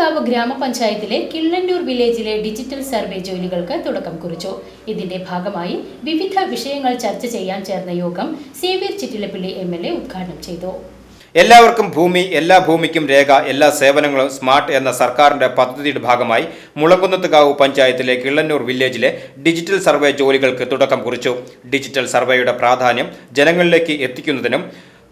Mulankunnathukavu ഗ്രാമപഞ്ചായത്തിലെ കിള്ളന്നൂർ വില്ലേജിലെ digital survey ജോലികൾക്ക് തുടക്കം കുറിച്ചു. ഇതിന്റെ ഭാഗമായി വിവിധ വിഷയങ്ങൾ ചർച്ച ചെയ്യാൻ ചേർന്ന യോഗം Xavier Chittilappilly M L A ഉദ്ഘാടനം ചെയ്തു. എല്ലാവർക്കും ഭൂമി എല്ലാ ഭൂമിക്കും രേഖ എല്ലാ സേവനങ്ങളും സ്മാർട്ട് എന്ന സർക്കാരിന്റെ പദ്ധതിയുടെ ഭാഗമായി മുളങ്കുന്നത്തുകാവ് പഞ്ചായത്തിലെ കിള്ളന്നൂർ വില്ലേജിലെ ഡിജിറ്റൽ സർവേ ജോലികൾക്ക് തുടക്കം കുറിച്ചു. ഡിജിറ്റൽ സർവേയുടെ പ്രാധാന്യം ജനങ്ങളിലേക്ക് എത്തിക്കുന്നതിനും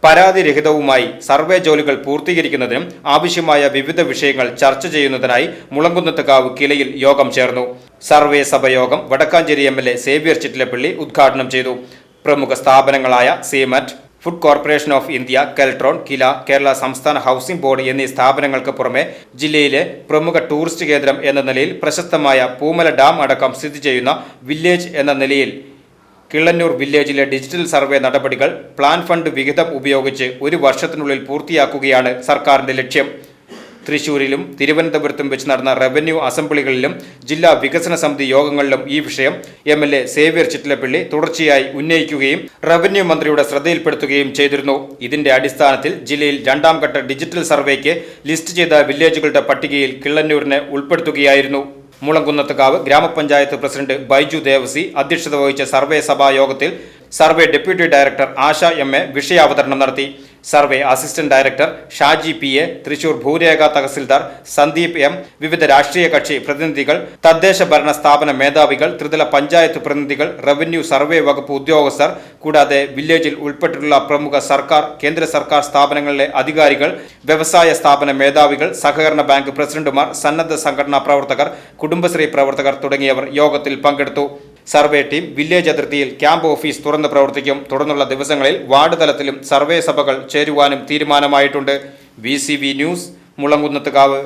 പരാതിരഹിതവുമായി സർവേ ജോലികൾ പൂർത്തീകരിക്കുന്നതിനും ആവശ്യമായ വിവിധ വിഷയങ്ങൾ ചർച്ച ചെയ്യുന്നതിനായി മുളങ്കുന്നത്തുകാവ് കിലയിൽ യോഗം ചേർന്നു. Survey സഭയോഗം Vadakkanchery M L A Xavier Chittilappilly ഉദ്ഘാടനം ചെയ്തു. പ്രമുഖ സ്ഥാപനങ്ങളായ SIMET food corporation of India Keltron KILA Kerala സംസ്ഥാന ഹൗസിംഗ് ബോർഡ് എന്നീ സ്ഥാപനങ്ങൾക്ക് പുറമെ ജില്ലയിലെ പ്രമുഖ ടൂറിസ്റ്റ് കേന്ദ്രം എന്ന നിലയിൽ പ്രശസ്തമായ പൂമല ഡാം അടക്കം സ്ഥിതി ചെയ്യുന്ന വില്ലേജ് എന്ന നിലയിൽ കിള്ളന്നൂർ വില്ലേജിലെ ഡിജിറ്റൽ സർവേ നടപടികൾ പ്ലാൻ ഫണ്ട് വിഹിതം ഉപയോഗിച്ച് ഒരു വർഷത്തിനുള്ളിൽ പൂർത്തിയാക്കുകയാണ് സർക്കാരിന്റെ ലക്ഷ്യം. തൃശൂരിലും തിരുവനന്തപുരത്തും വെച്ച് നടന്ന റവന്യൂ അസംബ്ലികളിലും ജില്ലാ വികസന സമിതി യോഗങ്ങളിലും ഈ വിഷയം M L A Xavier Chittilappilly തുടർച്ചയായി ഉന്നയിക്കുകയും റവന്യൂ മന്ത്രിയുടെ ശ്രദ്ധയിൽപ്പെടുത്തുകയും ചെയ്തിരുന്നു. ഇതിന്റെ അടിസ്ഥാനത്തിൽ ജില്ലയിൽ രണ്ടാം ഘട്ട ഡിജിറ്റൽ സർവേക്ക് ലിസ്റ്റ് ചെയ്ത വില്ലേജുകളുടെ പട്ടികയിൽ കിള്ളന്നൂരിനെ ഉൾപ്പെടുത്തുകയായിരുന്നു. മുളങ്കുന്നത്തുകാവ് ഗ്രാമപഞ്ചായത്ത് പ്രസിഡന്റ് ബൈജു ദേവസി അധ്യക്ഷത വഹിച്ച സർവേ സഭാ യോഗത്തിൽ survey deputy director Asha M A വിഷയാവതരണം നടത്തി survey assistant director Shaji P A Thrissur ഭൂരേഖ തഹസിൽദാർ സന്ദീപ് എം വിവിധ രാഷ്ട്രീയ കക്ഷി പ്രതിനിധികൾ തദ്ദേശ ഭരണ സ്ഥാപന മേധാവികൾ ത്രിതല പഞ്ചായത്ത് പ്രതിനിധികൾ റവന്യൂ സർവേ വകുപ്പ് ഉദ്യോഗസ്ഥർ കൂടാതെ വില്ലേജിൽ ഉൾപ്പെട്ടിട്ടുള്ള പ്രമുഖ സർക്കാർ കേന്ദ്ര സർക്കാർ സ്ഥാപനങ്ങളിലെ അധികാരികൾ വ്യവസായ സ്ഥാപന മേധാവികൾ സഹകരണ ബാങ്ക് പ്രസിഡന്റുമാർ സന്നദ്ധ സംഘടനാ പ്രവർത്തകർ കുടുംബശ്രീ പ്രവർത്തകർ തുടങ്ങിയവർ യോഗത്തിൽ പങ്കെടുത്തു. സർവേ ടീം വില്ലേജ് അതിർത്തിയിൽ ക്യാമ്പ് ഓഫീസ് തുറന്ന് പ്രവർത്തിക്കും. തുടർന്നുള്ള ദിവസങ്ങളിൽ വാർഡ് തലത്തിലും സർവേ സഭകൾ ചേരുവാനും തീരുമാനമായിട്ടുണ്ട്. V news Mulankunnathukavu.